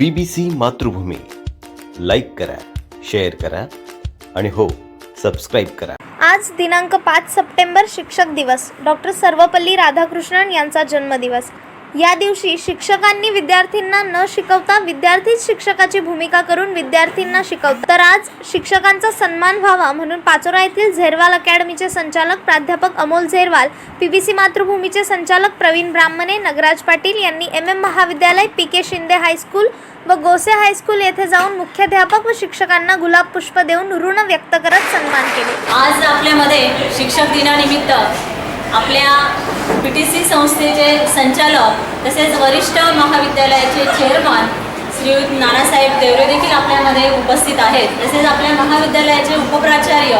B B C Matrubhumi. Like करा share करा आणि हो सबस्क्राईब करा. आज दिनांक पाच सप्टेंबर शिक्षक दिवस. डॉक्टर सर्वपल्ली राधाकृष्णन यांचा जन्मदिवस. या दिवशी शिक्षकांनी विद्यार्थ्यांना न शिकवता विद्यार्थीच शिक्षकाची भूमिका करून विद्यार्थ्यांना शिकवतात तर आज शिक्षकांचा सन्मान व्हावा म्हणून पाचोरा येथील झेरवाल अकॅडमीचे संचालक प्राध्यापक Amol Zerwal P B C मातृभूमीचे संचालक प्रवीण ब्राह्मणे नगराज पाटील यांनी एम एम महाविद्यालय P K Shinde high school व गोसे हायस्कूल येथे जाऊन मुख्याध्यापक व शिक्षकांना गुलाब पुष्प देऊन ऋण व्यक्त करत सन्मान केले. आज आपल्यामध्ये शिक्षक दिनानिमित्त आपल्या पी टी सी संस्थेचे संचालक तसेच वरिष्ठ महाविद्यालयाचे चेअरमन श्रीयुत नानासाहेब देवरे देखील आपल्यामध्ये उपस्थित आहेत. तसेच आपल्या महाविद्यालयाचे उपप्राचार्य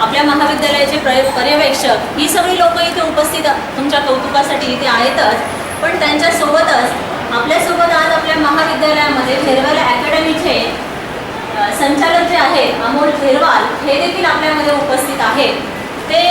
आपल्या महाविद्यालयाचे प्रय पर्यवेक्षक ही सगळी लोक इथे उपस्थित तुमच्या कौतुकासाठी इथे आहेतच. पण त्यांच्यासोबतच आपल्यासोबत आज आपल्या महाविद्यालयामध्ये झेरवाला अकॅडमीचे संचालक जे आहेत अमोल झेरवाल हे देखील आपल्यामध्ये उपस्थित आहेत. ते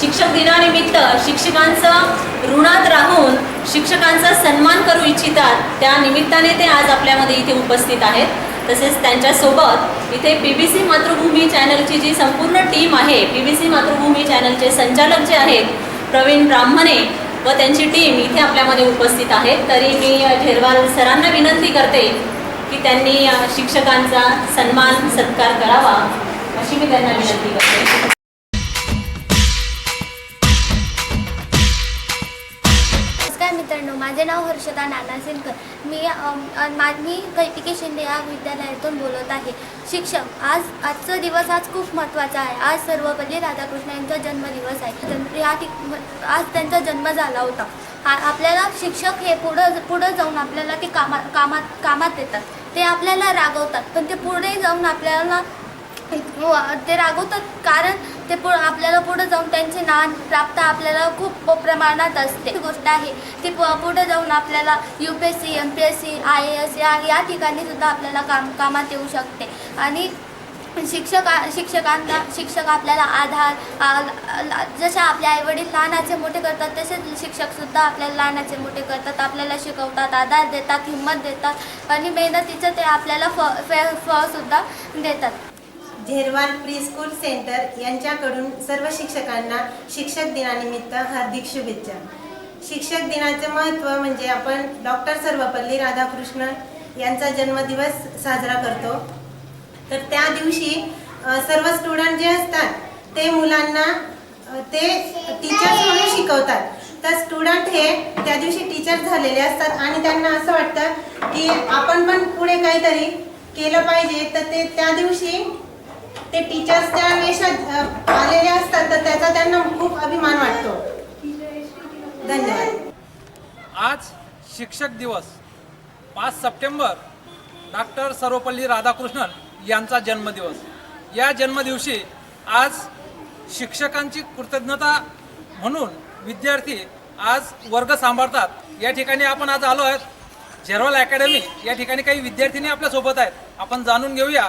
शिक्षक दिनानिमित्त शिक्षकांचं ऋणात राहून शिक्षकांचा सन्मान करू इच्छितात त्या निमित्ताने ते आज आपल्यामध्ये इथे उपस्थित आहेत. तसेच त्यांच्यासोबत इथे पी बी सी मातृभूमी चॅनलची जी संपूर्ण टीम आहे पी बी सी मातृभूमी चॅनलचे संचालक जे आहेत प्रवीण ब्राह्मणे व त्यांची टीम इथे आपल्यामध्ये उपस्थित आहेत तरी मी झेरवाल सरांना विनंती करते की त्यांनी शिक्षकांचा सन्मान सत्कार करावा अशी मी त्यांना विनंती करते. मित्रांनो माझे नाव हर्षदा नाना सिंकर मी मा मी कैपिके शिंदे या विद्यालयातून बोलत आहे. शिक्षक आज आजचा दिवस आज खूप महत्त्वाचा आहे. आज सर्वपल्ली राधाकृष्ण यांचा जन्मदिवस आहे. या आज त्यांचा जन्म झाला होता. आपल्याला शिक्षक हे पुढं पुढं जाऊन आपल्याला ते कामात कामात कामात येतात ते आपल्याला रागवतात. पण ते पुढे जाऊन आपल्याला हो, ते रागवतात कारण ते पु आपल्याला पुढे जाऊन त्यांचे ज्ञान प्राप्त आपल्याला खूप प्रमाणात असते. गोष्ट आहे ती पु पुढे जाऊन आपल्याला U P S C M P S C I A S या या ठिकाणी सुद्धा आपल्याला काम कामात येऊ शकते. आणि शिक्षक शिक्षकांना शिक्षक आपल्याला आधार आ- जसे आपले आईवडील लहानाचे मोठे करतात तसेच शिक्षकसुद्धा आपल्याला लहानाचे मोठे करतात. आपल्याला शिकवतात आधार देतात हिंमत देतात आणि मेहनतीचं ते आपल्याला फ फे फळसुद्धा देतात. झेरवाल प्री स्कूल सेंटर यांच्याकडून सर्व शिक्षकांना शिक्षक दिनानिमित्त हार्दिक शुभेच्छा. शिक्षक दिनाचे महत्त्व म्हणजे आपण डॉक्टर सर्वपल्ली राधाकृष्ण यांचा जन्मदिवस साजरा करतो. तर त्या दिवशी सर्व स्टुडंट जे असतात ते मुलांना ते टीचर्स म्हणून शिकवतात. तर स्टुडंट हे त्या दिवशी टीचर झालेले असतात आणि त्यांना असं वाटतं की आपण पण पुढे काहीतरी केलं पाहिजे. तर ते त्या दिवशी ते टीचर्सच्या वेशात आलेले असतात तर त्याचा त्यांना खूप अभिमान वाटतो. धन्यवाद. आज शिक्षक दिवस. पाच सप्टेंबर डॉक्टर सर्वपल्ली राधाकृष्णन यांचा जन्मदिवस. या जन्मदिवशी आज शिक्षकांची कृतज्ञता म्हणून विद्यार्थी आज वर्ग सांभाळतात. या ठिकाणी आपण आज आलो आहेत. झेरवाल अकॅडमी या ठिकाणी काही विद्यार्थिनी आपल्यासोबत आहेत. आपण जाणून घेऊया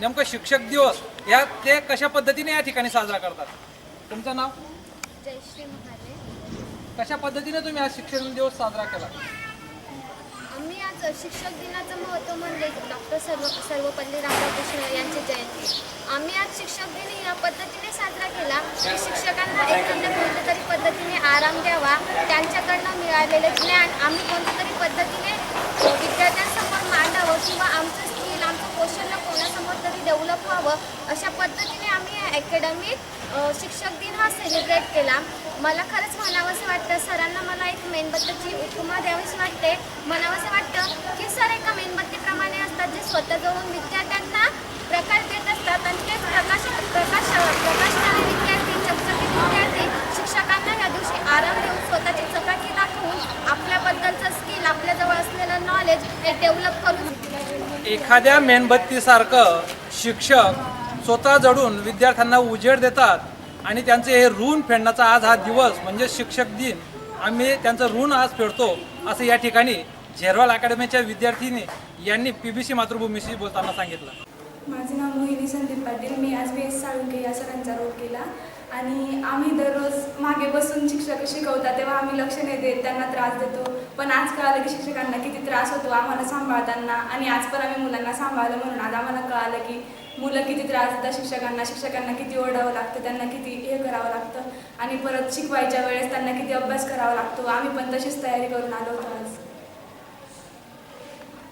नेमकं शिक्षक दिवस या ते कशा पद्धतीने या ठिकाणी साजरा करतात? तुमचं नाव? जयश्री महाले कशा पद्धतीने तुम्ही आज शिक्षक दिवस साजरा केला? आम्ही आज शिक्षक दिनाचं महत्त्व म्हणजे डॉक्टर सर्व सर्वपल्ली राधाकृष्ण यांची जयंती. आम्ही आज शिक्षक दिन या पद्धतीने साजरा केला. की शिक्षकांना एखाद्या कोणत्या तरी पद्धतीने आराम द्यावा त्यांच्याकडनं मिळालेलं ज्ञान आम्ही कोणत्या तरी पद्धतीने डेव्हलप व्हावं अशा पद्धतीने आम्ही अकॅडमीत शिक्षक दिन हा सेलिब्रेट केला. मला खरंच म्हणावंसं वाटतं. सरांना मला एक मेणबत्तीची उपमा द्यावीच वाटते. म्हणावंसं वाटतं की सर एका मेणबत्तीप्रमाणे असतात जे स्वतः जवळून विद्यार्थ्यांना प्रकाश देत असतात आणि ते प्रकाश प्रकाश प्रकाशणारे विद्यार्थी चकचकीत विद्यार्थी शिक्षकांना या दिवशी आराम देऊन स्वतःची चकाकी दाखवून आपल्याबद्दलचं स्किल आपल्याजवळ असलेलं नॉलेज हे डेव्हलप करून एखाद्या मेणबत्तीसारखं शिक्षक स्वतः जडून विद्यार्थ्यांना उजेड देतात आणि त्यांचे हे ऋण फेडण्याचा आज हा दिवस म्हणजे शिक्षक दिन. आम्ही त्यांचं ऋण आज फेडतो असं या ठिकाणी झेरवाल अकॅडमीच्या विद्यार्थीने यांनी पी बी सी मातृभूमीशी बोलताना सांगितलं. माझे नाव मोहिनी संदीप पाटील. मी आज बी एस साळुंके या सरांचा रोल केला. आणि आम्ही दररोज मागे बसून शिक्षक शिकवतात तेव्हा आम्ही लक्ष नाही देत. त्यांना त्रास देतो. पण आज कळालं की शिक्षकांना किती त्रास होतो आम्हाला सांभाळताना. आणि आज पण आम्ही मुलांना सांभाळलं म्हणून. आज आम्हाला कळालं की मुलं किती त्रास देतात शिक्षकांना. शिक्षकांना किती ओरडावं लागतं त्यांना किती हे करावं लागतं. आणि परत शिकवायच्या वेळेस त्यांना किती अभ्यास करावा लागतो. आम्ही पण तशीच तयारी करून आलो होतो आज.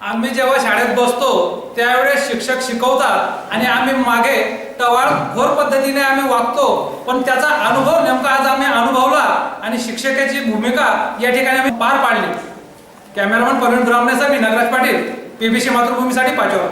आम्ही जेव्हा शाळेत बसतो त्यावेळेस शिक्षक शिकवतात आणि आम्ही मागे टवाळखोर पद्धतीने आम्ही वागतो. पण त्याचा अनुभव नेमका आज आम्ही अनुभवला आणि शिक्षकाची भूमिका या ठिकाणी आम्ही पार पाडली. कॅमेरामन प्रवीण ब्राह्मणेसाठी नगराज पाटील पीबीसी मातृभूमीसाठी पाठवला